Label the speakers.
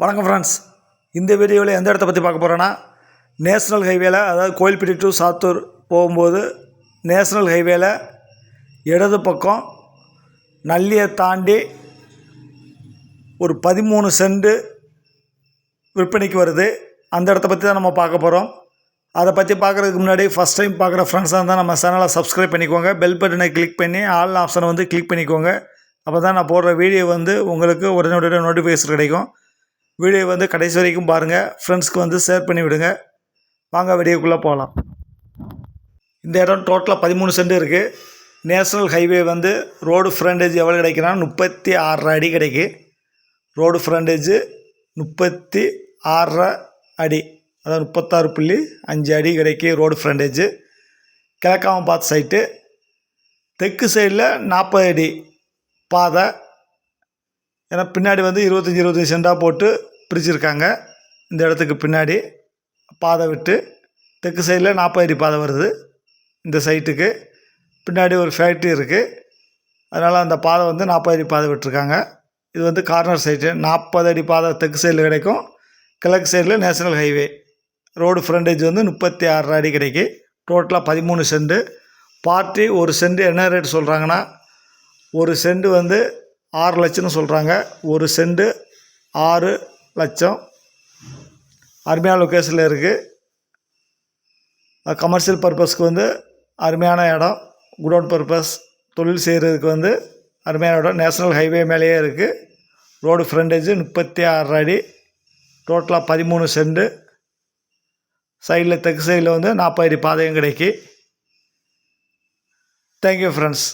Speaker 1: வணக்கம் ஃப்ரெண்ட்ஸ் இந்த வீடியோவில் எந்த இடத்த பற்றி பார்க்க போகிறோன்னா நேஷ்னல் ஹைவேல அதாவது கோயில்பட்டி டு சாத்தூர் போகும்போது நேஷ்னல் ஹைவேல இடது பக்கம் நல்லியை தாண்டி ஒரு பதிமூணு சென்ட் விற்பனைக்கு வருது. அந்த இடத்த பற்றி தான் நம்ம பார்க்க போகிறோம் அதை பற்றி பார்க்குறதுக்கு முன்னாடி ஃபஸ்ட் டைம் பார்க்குற ஃப்ரெண்ட்ஸாக இருந்தால் நம்ம சேனலை சப்ஸ்கிரைப் பண்ணிக்கோங்க. பெல் பட்டனை கிளிக் பண்ணி ஆல் ஆப்ஷனை வந்து கிளிக் பண்ணிக்கோங்க. அப்போ தான் நான் போடுற வீடியோ வந்து உங்களுக்கு உடனே நோட்டிஃபிகேஷன் கிடைக்கும். வீடியோ வந்து கடைசி வரைக்கும் பாருங்கள் ஃப்ரெண்ட்ஸ்க்கு வந்து ஷேர் பண்ணி விடுங்க. வாங்க வீடியோக்குள்ளே போகலாம் இந்த இடம் டோட்டலாக பதிமூணு சென்ட் இருக்குது நேஷ்னல் ஹைவே வந்து ரோடு ஃப்ரண்டேஜ் எவ்வளோ கிடைக்குன்னா முப்பத்தி ஆறரை அடி கிடைக்கு. ரோடு ஃப்ரண்டேஜு முப்பத்தி ஆறரை அடி. அதாவது முப்பத்தாறு புள்ளி அஞ்சு அடி கிடைக்கு ரோடு ஃப்ரண்டேஜு கிழக்காம பார்த்து சைட்டு தெற்கு சைடில் நாற்பது அடி பாதை. ஏன்னா பின்னாடி வந்து இருபத்தஞ்சி இருபத்தஞ்சி சென்டாக போட்டு பிரிச்சிருக்காங்க. இந்த இடத்துக்கு பின்னாடி பாதை விட்டு தெற்கு சைடில் நாற்பது அடி பாதை வருது. இந்த சைட்டுக்கு பின்னாடி ஒரு ஃபேக்ட்ரி இருக்குது அதனால் அந்த பாதை வந்து நாற்பது அடி பாதை விட்டுருக்காங்க. இது வந்து கார்னர் சைட்டு நாற்பது அடி பாதை தெற்கு சைடில் கிடைக்கும். கிழக்கு சைடில் நேஷனல் ஹைவே ரோடு ஃப்ரண்டேஜ் வந்து முப்பத்தி ஆறு அடி கிடைக்கு. டோட்டலாக பதிமூணு சென்டு பார்ட்டி ஒரு சென்டு என்ன ரேட் சொல்கிறாங்கன்னா ஒரு சென்டு வந்து ஆறு லட்சம்னு சொல்கிறாங்க ஒரு சென்ட் ஆறு லட்சம். அருமையான லொக்கேஷனில் இருக்குது கமர்ஷியல் பர்பஸ்க்கு வந்து அருமையான இடம். குடோன் பர்பஸ் தொழில் செய்கிறதுக்கு வந்து அருமையான இடம். நேஷ்னல் ஹைவே மேலேயே இருக்குது ரோடு ஃப்ரண்டேஜு முப்பத்தி ஆறு அடி. டோட்டலாக பதிமூணு செண்டு சைடில் தெற்கு சைடில் வந்து நாற்பது அடி பாதையும் கிடைக்கி. Thank you friends